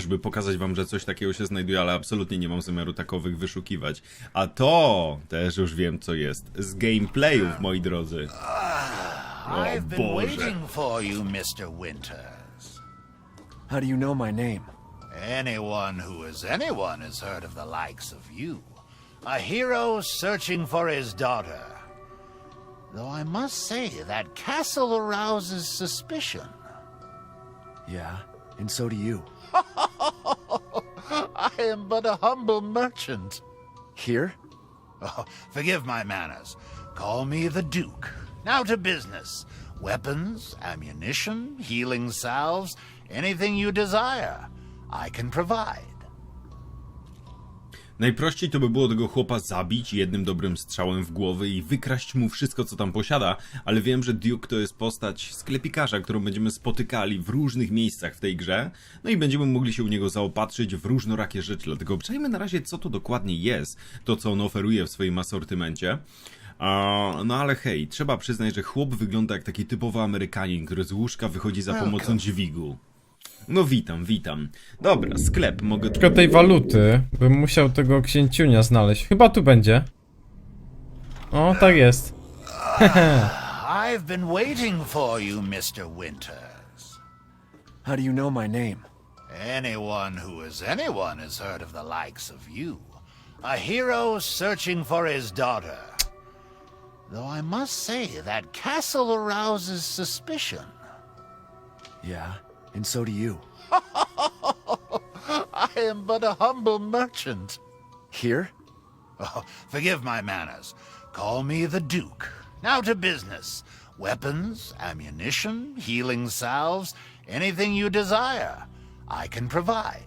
żeby pokazać wam, że coś takiego się znajduje, ale absolutnie nie mam zamiaru takowych wyszukiwać. A to też już wiem, co jest. Z gameplayów, moi drodzy. I've been Boże. waiting for you, Mr. Winters. How do you know my name? Anyone who is anyone has heard of the likes of you. A hero searching for his daughter. Though I must say that castle arouses suspicion. Yeah, and so do you. I am but a humble merchant. Here? Oh, forgive my manners. Call me the Duke. Now to business. Weapons, ammunition, healing salves, anything you desire, I can provide. Najprościej to by było tego chłopa zabić jednym dobrym strzałem w głowę i wykraść mu wszystko, co tam posiada, ale wiem, że Duke to jest postać sklepikarza, którą będziemy spotykali w różnych miejscach w tej grze, no i będziemy mogli się u niego zaopatrzyć w różnorakie rzeczy, dlatego obczajmy na razie, co to dokładnie jest, to co on oferuje w swoim asortymencie. No ale hej, trzeba przyznać, że chłop wygląda jak taki typowy Amerykanin, który z łóżka wychodzi za pomocą dźwigu. No witam, witam. Dobra, sklep, mogę... Tylko tej waluty bym musiał tego księciunia znaleźć. Chyba tu będzie. O, tak jest. I've been waiting for you, Mr. Winters. How do you know my name? Anyone who is anyone has heard of the likes of you. A hero searching for his daughter. Though I must say that castle arouses suspicion. Yeah, and so do you. I am but a humble merchant. Here? Oh, forgive my manners. Call me the Duke. Now to business. Weapons, ammunition, healing salves, anything you desire, I can provide.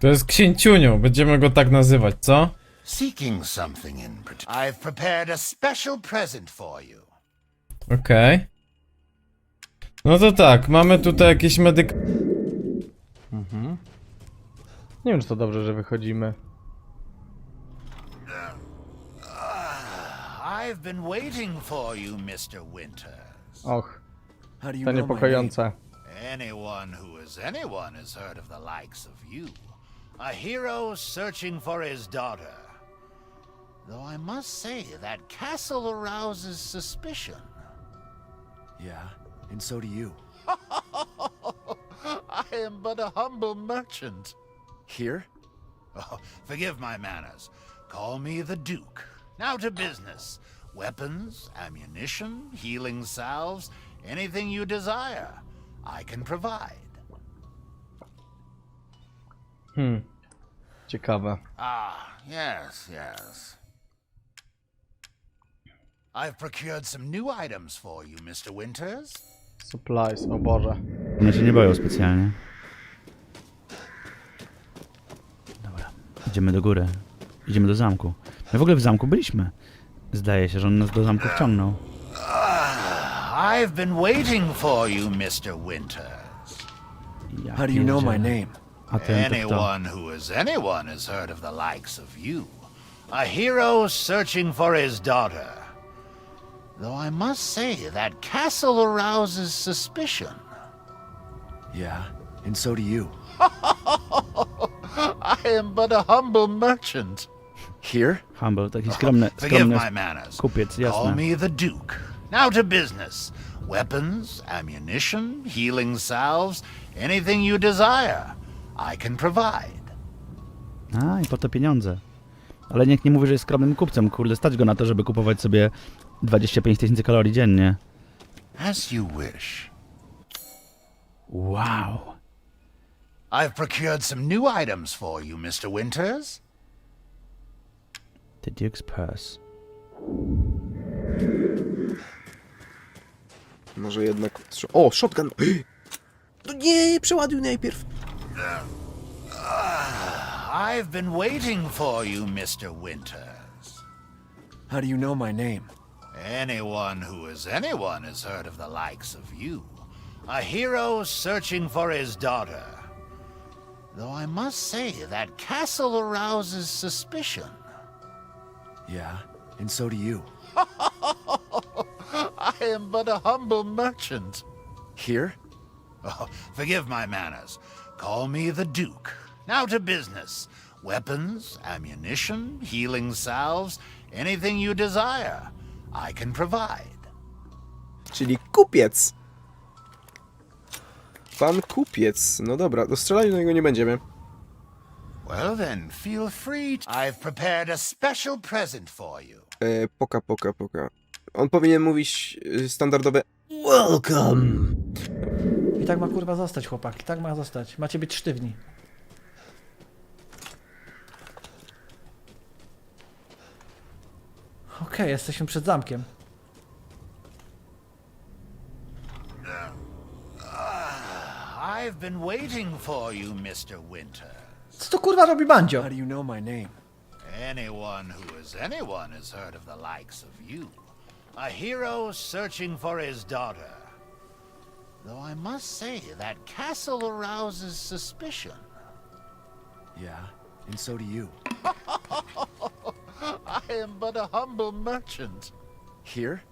To jest księciuniu, będziemy go tak nazywać, co? Seeking something in particular. I've prepared a special present for you. Okej. No to tak, mamy tutaj jakieś medyk... Nie wiem, czy to dobrze, że wychodzimy. I've been waiting for you, Mr. Winters. Och, to niepokojące. Anyone who is anyone has heard of the likes of you. A hero searching for his daughter. Though I must say that castle arouses suspicion. Yeah, and so do you. I am but a humble merchant. Here? Oh, forgive my manners. Call me the Duke. Now to business. Weapons, ammunition, healing salves, anything you desire, I can provide. Hmm. Ciekawe. Ah, yes, yes. I've procured some new items for you, Mr. Winters. Supplies, o Boże. One się nie boją specjalnie. Dobra, idziemy do góry. Idziemy do zamku. My w ogóle w zamku byliśmy. Zdaje się, że on nas do zamku wciągnął. I've been waiting for you, Mr. Winters. Ja How do you know my pierdzielę. name? A ten to kto? Anyone who is anyone has heard of the likes of you. A hero searching for his daughter. Though I must say that castle arouses suspicion. Yeah, and so do you. I am but a humble merchant. Here? Humble, taki skromny, Forgive skromny my manners. kupiec, Call jasne. me the Duke. Now to business. Weapons, ammunition, healing salves, anything you desire, I can provide. A, i po to pieniądze. Ale niech nie mówi, że jest skromnym kupcem. Kurde, stać go na to, żeby kupować sobie 25 tysięcy kalorii dziennie. As you wish. Wow. I've procured some new items for you, Mr. Winters. The Duke's Purse. Może jednak... O, shotgun! No nie, przeładuj najpierw. I've been waiting for you, Mr. Winters. How do you know my name? Anyone who is anyone has heard of the likes of you. A hero searching for his daughter. Though I must say that castle arouses suspicion. Yeah, and so do you. I am but a humble merchant. Here? Oh, forgive my manners. Call me the Duke. Now to business. Weapons, ammunition, healing salves, anything you desire, I can provide. Czyli kupiec. Pan kupiec. No dobra, do strzelania do niego nie będziemy. Well then, feel free. To... I've prepared a special present for you. E, poka, poka, poka. On powinien mówić y, standardowe Welcome. I tak ma kurwa zostać, chłopaki, tak ma zostać. Macie być sztywni. Okej, jesteśmy przed zamkiem. I've been waiting for you, Mr. Winter. Co to kurwa robi Bandzio? How do you know my name? Anyone who is anyone has heard of the likes of you. A hero searching for his daughter. Though I must say that castle arouses suspicion. Yeah, and so do you. I am but a humble merchant. Here?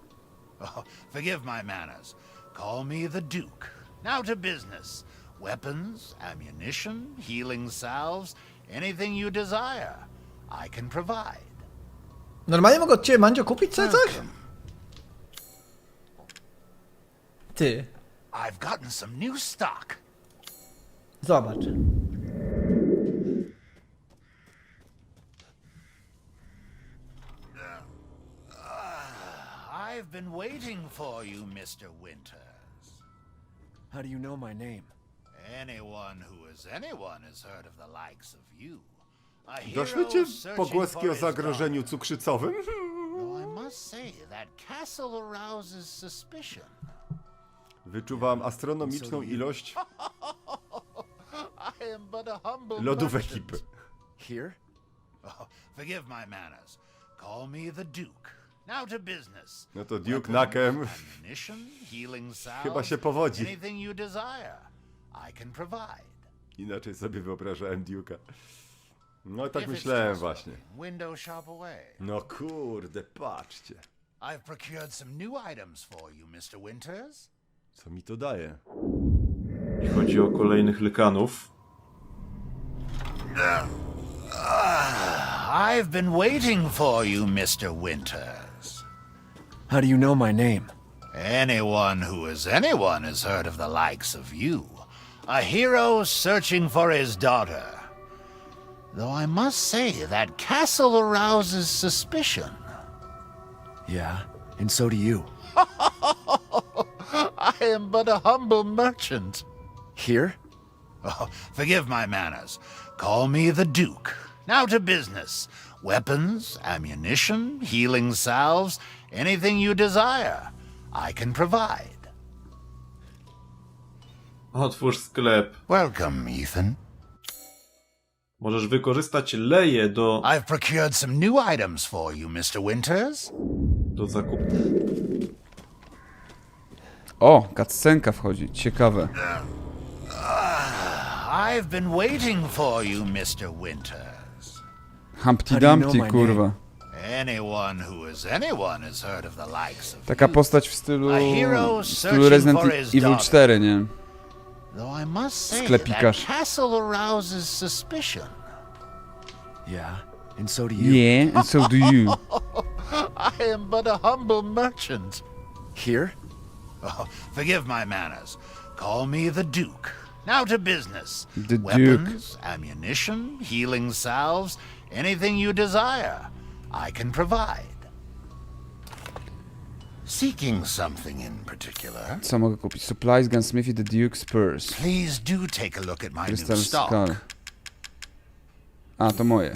Oh, forgive my manners. Call me the Duke. Now to business. Weapons, ammunition, healing salves, anything you desire, I can provide. Normalnie mogę od ciebie, Mandzio, kupić sobie coś? Ty, I've gotten some new stock. zobacz. Been waiting for you, Mr. Winters. How do you know my name? Anyone who is anyone has heard of the likes of you. A Doszły cię searching pogłoski o his zagrożeniu daughter. cukrzycowym? Though I must say that castle arouses suspicion. Wyczuwam astronomiczną ilość I am but a humble lodów merchant. ekipy. Here? Oh, forgive my manners. Call me the Duke. Now to business. No to Duke healing salves, chyba się powodzi. Anything you desire, I can provide. Inaczej sobie wyobrażałem Duke'a. No tak If it's myślałem just właśnie. looking, Window shop away. No kurde, patrzcie. I've procured some new items for you, Mr. Winters. Co mi to daje? Jeśli chodzi o kolejnych lykanów, I've been waiting for you, Mr. Winters. How do you know my name? Anyone who is anyone has heard of the likes of you. A hero searching for his daughter. Though I must say that castle arouses suspicion. Yeah, and so do you. I am but a humble merchant. Here? Oh, forgive my manners. Call me the Duke. Now to business. Weapons, ammunition, healing salves, anything you desire, I can provide. otwórz sklep. Welcome, Ethan. Możesz wykorzystać leje do, I've procured some new items for you, Mr. Winters. do zakupu. O, cutscenka wchodzi, ciekawe. I've been waiting for you, Mr. Winters. Humpty Dumpty, kurwa. Anyone who is anyone has heard of the likes of Taka postać w stylu, hero w stylu Resident Evil daughter. 4, nie? Though I must say that Sklepikarz. castle arouses suspicion. Yeah, and so do you. Yeah, and so do you. I am but a humble merchant. Here? Oh, forgive my manners. Call me the Duke. Now to business. The Duke. Weapons, ammunition, healing salves, anything you desire, I can provide. Seeking something in particular, Co mogę kupić? Supplies, Gunsmithy, The Duke's Purse. please do take a look at my Crystal new stock. Skull. A, to moje.